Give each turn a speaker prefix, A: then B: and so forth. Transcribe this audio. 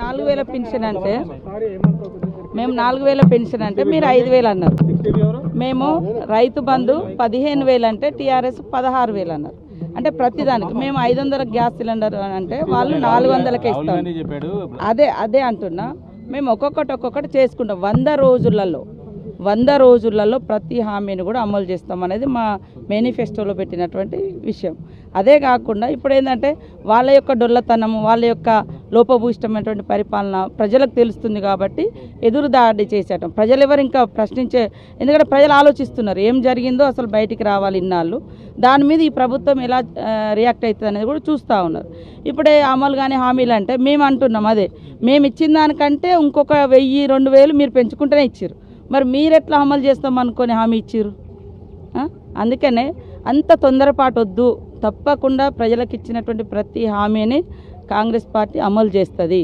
A: నాలుగు వేల పెన్షన్ అంటే మేము నాలుగు వేల పెన్షన్ అంటే మీరు ఐదు వేలు అన్నారు. మేము రైతు బంధు పదిహేను వేలు అంటే టీఆర్ఎస్ పదహారు వేలు అన్నారు. అంటే ప్రతిదానికి మేము ఐదు వందల గ్యాస్ సిలిండర్ అంటే వాళ్ళు నాలుగు వందలకే ఇస్తాం అదే అదే అంటున్నా మేము ఒక్కొక్కటి ఒక్కొక్కటి చేసుకుంటాం. వంద రోజులలో వంద రోజులలో ప్రతి హామీని కూడా అమలు చేస్తాం అనేది మా మేనిఫెస్టోలో పెట్టినటువంటి విషయం. అదే కాకుండా ఇప్పుడు ఏంటంటే వాళ్ళ యొక్క డొల్లతనము వాళ్ళ యొక్క లోపభూయిష్టమైనటువంటి పరిపాలన ప్రజలకు తెలుస్తుంది కాబట్టి ఎదురు దాడి చేసేయటం. ప్రజలు ఎవరు ఇంకా ప్రశ్నించే ఎందుకంటే ప్రజలు ఆలోచిస్తున్నారు ఏం జరిగిందో అసలు బయటికి రావాలి ఇన్నాళ్ళు. దాని మీద ఈ ప్రభుత్వం ఎలా రియాక్ట్ అవుతుంది అనేది కూడా చూస్తూ ఉన్నారు. ఇప్పుడే అమలు కానీ హామీలు అంటే మేము అంటున్నాం అదే. మేము ఇచ్చిన దానికంటే ఇంకొక వెయ్యి రెండు వేలు మీరు పెంచుకుంటేనే ఇచ్చారు మరి మీరు ఎట్లా అమలు చేస్తాం అనుకొని హామీ ఇచ్చారు అందుకనే అంత తొందరపాటు వద్దు. తప్పకుండా ప్రజలకు ఇచ్చినటువంటి ప్రతి హామీని కాంగ్రెస్ పార్టీ అమలు చేస్తుంది.